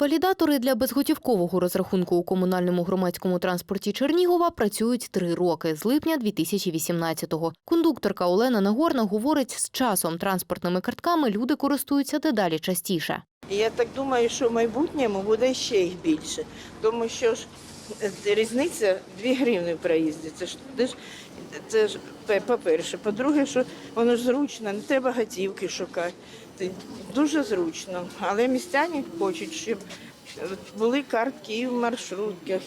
Валідатори для безготівкового розрахунку у комунальному громадському транспорті Чернігова працюють три роки з липня 2018-го. Кондукторка Олена Нагорна говорить, з часом транспортними картками люди користуються дедалі частіше. Я так думаю, що в майбутньому буде ще їх більше, тому що ж різниця 2 гривні в проїзді. Це ж це ж, по-перше. По-друге, що воно ж зручно, не треба готівки шукати. Це Дуже зручно. Але містяні хочуть, щоб е, були картки в маршрутках,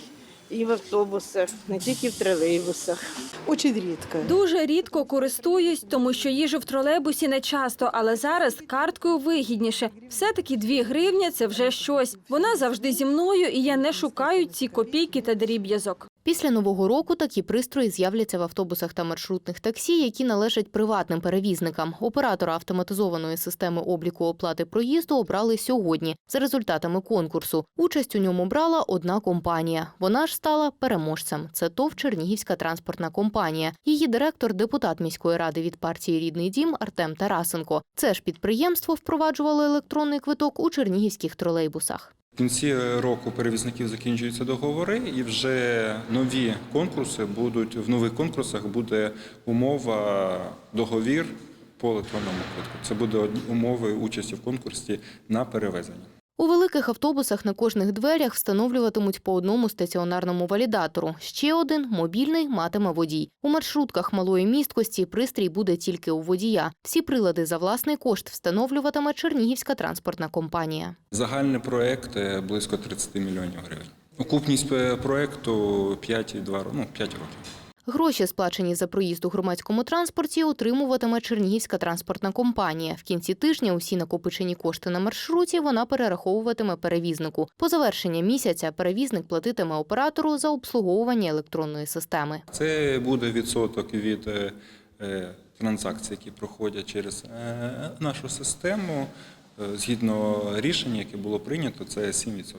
і в автобусах, не тільки в тролейбусах. Дуже рідко. Дуже рідко користуюсь, тому що їжу в тролейбусі не часто, але зараз карткою вигідніше. Все-таки дві гривні – це вже щось. Вона завжди зі мною, і я не шукаю ці копійки та дріб'язок. Після нового року такі пристрої з'являться в автобусах та маршрутних таксі, які належать приватним перевізникам. Оператора автоматизованої системи обліку оплати проїзду обрали сьогодні за результатами конкурсу. Участь у ньому брала одна компанія. Вона ж стала переможцем. Це ТОВ Чернігівська транспортна компанія. Її директор, депутат міської ради від партії Рідний дім Артем Тарасенко. Це ж підприємство впроваджувало електронний квиток у чернігівських тролейбусах. В кінці року перевізників закінчуються договори, і вже нові конкурси будуть в нових конкурсах буде умова договір по електронному квитку. Це буде умови участі в конкурсі на перевезення. У великих автобусах на кожних дверях встановлюватимуть по одному стаціонарному валідатору. Ще один мобільний матиме водій. У маршрутках малої місткості пристрій буде тільки у водія. Всі прилади за власний кошт встановлюватиме Чернігівська транспортна компанія. Загальний проект е, близько 30 мільйонів гривень. Окупність е, проекту 5,2 ро- ну, 5 років. Гроші, сплачені за проїзд у громадському транспорті, отримуватиме Чернігівська транспортна компанія. В кінці тижня усі накопичені кошти на маршруті вона перераховуватиме перевізнику. По завершення місяця перевізник платитиме оператору за обслуговування електронної системи. Це буде відсоток від е, е, транзакцій, які проходять через е, нашу систему. Згідно рішення, яке було прийнято, це 7%.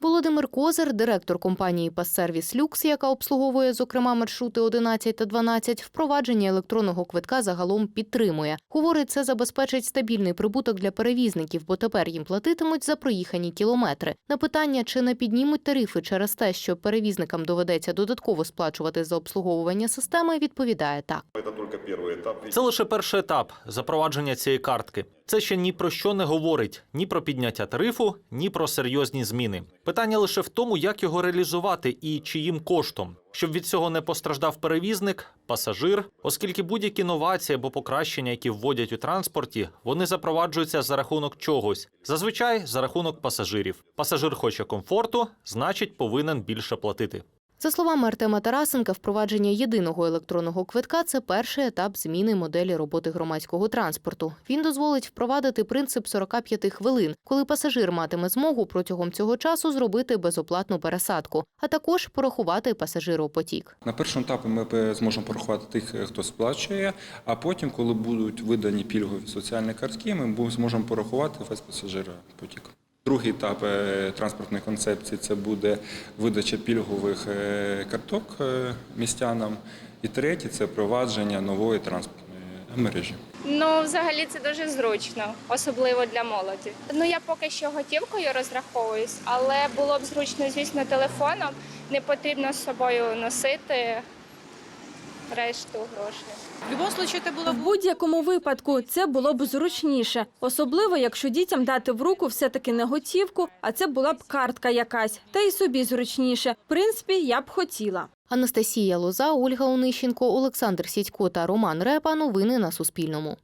Володимир Козир, директор компанії «Пассервіс Люкс», яка обслуговує, зокрема, маршрути 11 та 12, впровадження електронного квитка загалом підтримує. Говорить, це забезпечить стабільний прибуток для перевізників, бо тепер їм платитимуть за проїхані кілометри. На питання, чи не піднімуть тарифи через те, що перевізникам доведеться додатково сплачувати за обслуговування системи, відповідає так. Это только первый этап. Це лише перший етап запровадження цієї картки. Це ще ні про що не говорить ні про підняття тарифу, ні про серйозні зміни. Питання лише в тому, як його реалізувати і чиїм коштом, щоб від цього не постраждав перевізник, пасажир, оскільки будь-які новації або покращення, які вводять у транспорті, вони запроваджуються за рахунок чогось. Зазвичай за рахунок пасажирів. Пасажир хоче комфорту, значить повинен більше платити. За словами Артема Тарасенка, впровадження єдиного електронного квитка це перший етап зміни моделі роботи громадського транспорту. Він дозволить впровадити принцип 45 хвилин, коли пасажир матиме змогу протягом цього часу зробити безоплатну пересадку, а також порахувати пасажиропотік. На першому етапі ми зможемо порахувати тих, е, хто сплачує, а потім, коли будуть видані пільгові соціальні картки, ми зможемо порахувати весь пасажиропотік. Другий етап е, транспортної концепції це буде видача пільгових е, карток е, містянам. І третє це впровадження нової транспортної мережі. Ну, взагалі це дуже зручно, особливо для молоді. Ну я поки що готівкою розраховуюсь, але було б зручно, звісно, телефоном. Не потрібно з собою носити решту грошей. В будь-якому випадку це було б зручніше, особливо якщо дітям дати в руку все-таки не готівку, а це була б картка якась, та й собі зручніше. В принципі, я б хотіла. Анастасія Лоза, Ольга Онищенко, Олександр Сідько та Роман Репа. Новини на Суспільному.